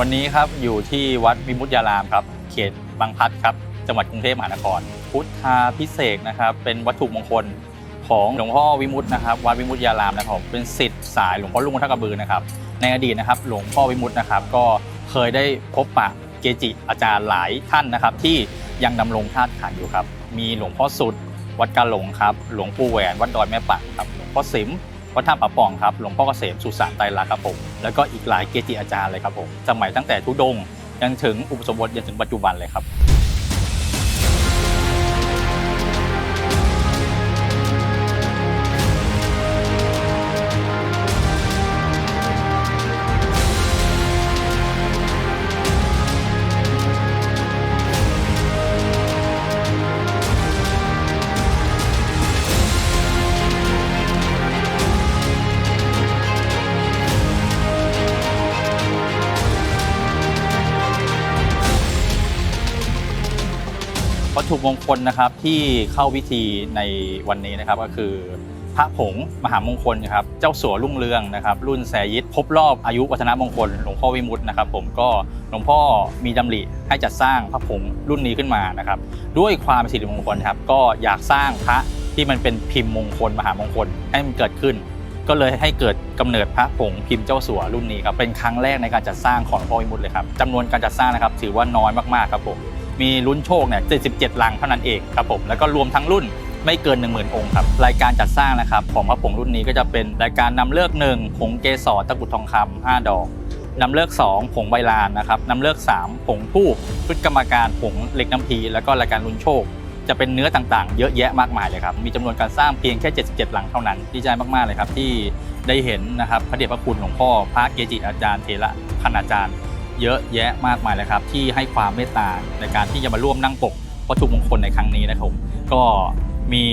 วันนี้ครับอยู่ที่วัดวิมุตยารามครับเขตบางพลัดครับจังหวัดกรุงเทพมหานคร พุทธาพิเศษนะครับเป็นวัตถุมงคลของหลวงพ่อวิมุตนะครับวัดวิมุตยารามนะครับเป็นสิทธิ์สายหลวงพ่อลุงท่ากระบือนะครับในอดีตนะครับหลวงพ่อวิมุตนะครับก็เคยได้พบปะเกจิอาจารย์หลายท่านนะครับ ที่ยังดำรงธาตุขันอยู่ครับมีหลวงพ่อสุด วัดกาหลงครับหลวงปู่แหวนวัดดอยแม่ปังครับหลวงพ่อสิม วัดท่าป่าป่องครับหลวงพ่อเกษมสุสานไตรลักษณ์ครับผมแล้วก็อีกหลายเกจิอาจารย์เลยครับผมสมัยตั้งแต่ทุดงยังถึงอุปสมบทยันถึงปัจจุบันเลยครับ วัตถุมงคลนะครับที่เข้าพิธีในวันนี้นะครับก็คือพระผงมหามงคลครับเจ้าสัวรุ่งเรืองนะครับ รุ่นแสยิตครบรอบอายุวัฒนมงคลหลวงพ่อวิมุตตินะครับ ผมก็หลวงพ่อมีดำริให้จัดสร้างพระผงรุ่นนี้ขึ้นมานะครับ ด้วยความเป็นสิริมงคลครับก็อยากสร้างพระที่มันเป็นพิมพ์มงคลมหามงคลให้มันเกิดขึ้น ก็เลยให้เกิดกำเนิดพระผงพิมพ์เจ้าสัวรุ่นนี้ครับเป็นครั้งแรกในการจัดสร้างของหลวงพ่อวิมุตติเลยครับจำนวนการจัดสร้างนะครับถือว่าน้อยมากๆครับผม มีลุ้นโชคเนี่ย77ลังเท่านั้นเองครับผมแล้วก็รวมทั้งรุ่นไม่เกิน 10,000 องค์ครับรายการจัดสร้างนะครับของพระผงรุ่นนี้ก็จะเป็นรายการนำเลิกหนึ่งผงเกสรตะกุดทองคำ5ดอกนำเลิก2 ผงใบลานนะครับนำเลิก3 ผงทูบชุดกรรมการผงเหล็กน้ำพีแล้วก็รายการลุ้นโชค จะเป็นเนื้อต่างๆ เยอะแยะมากมายเลยครับ มีจำนวนการสร้างเพียงแค่ 77 หลังเท่านั้น ดีใจมากๆเลยครับที่ได้เห็นนะครับพระเดชพระคุณหลวงพ่อพระเกจิอาจารย์เทระคณาจารย์ เยอะแยะมากมายเลยครับ ที่ให้ความเมตตาในการที่จะมาร่วมนั่งปกวัตถุมงคลในครั้งนี้นะครับก็มี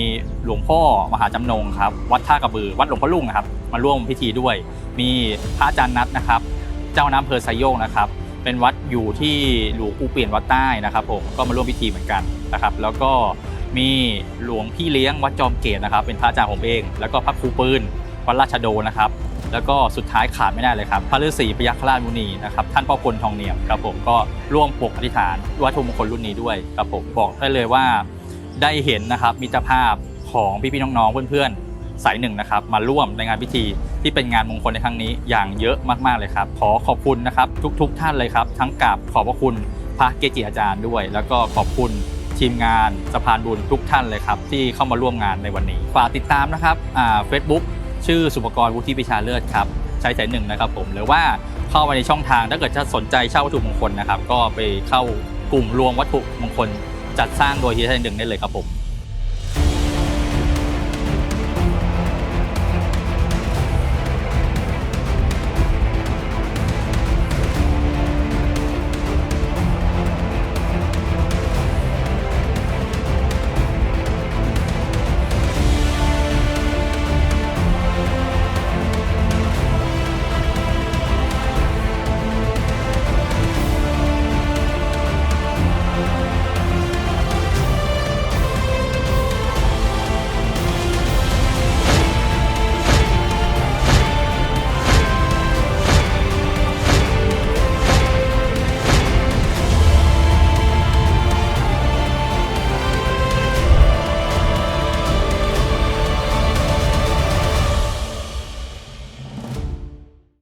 หลวงพ่อมหาจำนงครับ วัดท่ากระบือ วัดหลวงพ่อลุงนะครับ มาร่วมพิธีด้วย มีพระอาจารย์นัทนะครับ เจ้าน้ำอำเพอไซโยกนะครับ เป็นวัดอยู่ที่หลวงปู่เปลี่ยนวัดใต้นะครับผมก็มาร่วมพิธีเหมือนกันนะครับ แล้วก็มีหลวงพี่เลี้ยงวัดจอมเกตนะครับ เป็นพระอาจารย์ผมเอง แล้วก็พระครูปืนวัดราชโดนะครับ แล้วก็สุดท้ายขาดไม่ได้เลยครับ พระฤาษีพยัคฆราชมุนีนะครับท่านพ่อพลทองเนียมครับผมก็ร่วมปกอธิษฐานวัตถุมงคลรุ่นนี้ด้วยครับผมบอกได้เลยว่าได้เห็นนะครับมิตรภาพของพี่ๆน้องๆเพื่อนๆสายหนึ่งนะครับมาร่วมในงานพิธีที่เป็นงานมงคลในครั้งนี้อย่างเยอะมากๆเลยครับ ขอขอบคุณนะครับทุก ๆ ท่านเลยครับ ทั้งกราบขอบพระคุณพระเกจิอาจารย์ด้วย แล้วก็ขอบคุณทีมงานสะพานบุญทุกท่านเลยครับ ที่เข้ามาร่วมงานในวันนี้ฝากติดตามนะครับเฟซบุ๊ก ชื่อสุปกรณ์วุฒิปิชาเลิศครับ ใช้สายหนึ่งนะครับผมหรือว่าเข้าไปในช่องทางถ้าเกิดจะสนใจเช่าวัตถุมงคลนะครับ ก็ไปเข้ากลุ่มรวมวัตถุมงคลจัดสร้างโดยที่ใช้สายหนึ่งได้เลยครับผม